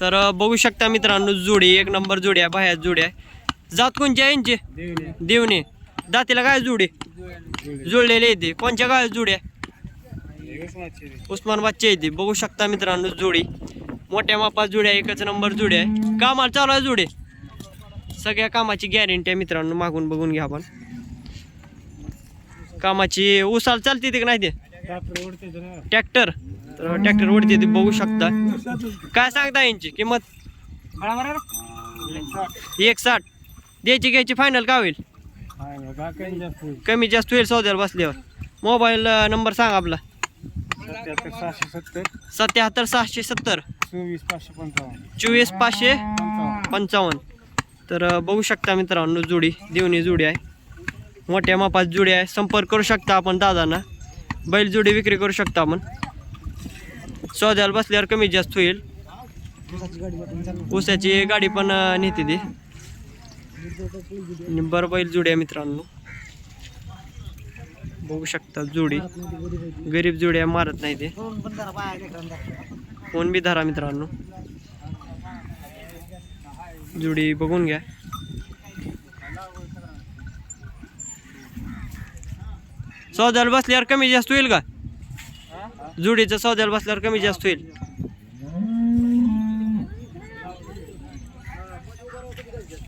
तर बघू शकता मित्रांनो जोडी एक नंबर जोडी आहे बाहेर जोडी आहे. जात कोणची आहे यांची? देवणे. दातीला काय जोडी? जुळलेले येते कोणच्या काय जोडी आहे? उस्मानाबादची येते बघू शकता मित्रांनो जोडी. मोठ्या मापात जोडी आहे एकच नंबर जोडी आहे. कामाला चालू आहे जोडी. सगळ्या कामाची गॅरंटी आहे मित्रांनो मागून बघून घ्या आपण. कामाची उसाल चालते ते नाही ते? ट्रॅक्टर तर ट्रॅक्टर ओढते ते बघू शकता. काय सांगता यांची किंमत? एक साठ. द्यायची घ्यायची फायनल का होईल? कमी जास्त होईल? सौद्याला बसल्यावर. मोबाईल नंबर सांग आपला. सत्याहत्तर सहाशे सत्तर. चोवीस पाचशे पंचावन्न. चोवीस पाचशे पंचावन्न. पंचावन्न. तर बघू शकता मित्रांनो जोडी देवणी जोडी आहे. मोठ्या मापात जोडी आहे. संपर्क करू शकता आपण दादांना. बैलजोडी विक्री करू शकता आपण. सौद्याला बसल्यावर कमी जास्त होईल. ऊसाची गाडी पण नेते ती. बरं बैल जुड्या आहे मित्रांनो. बघू शकता जोडी. गरीब जोड्या मारत नाही ते. फोन बी धरा मित्रांनो. जोडी बघून घ्या. सौद्याला बसल्यावर कमी जास्त होईल का? जोडीचं सौद्याला बसल्यावर कमी जास्त होईल.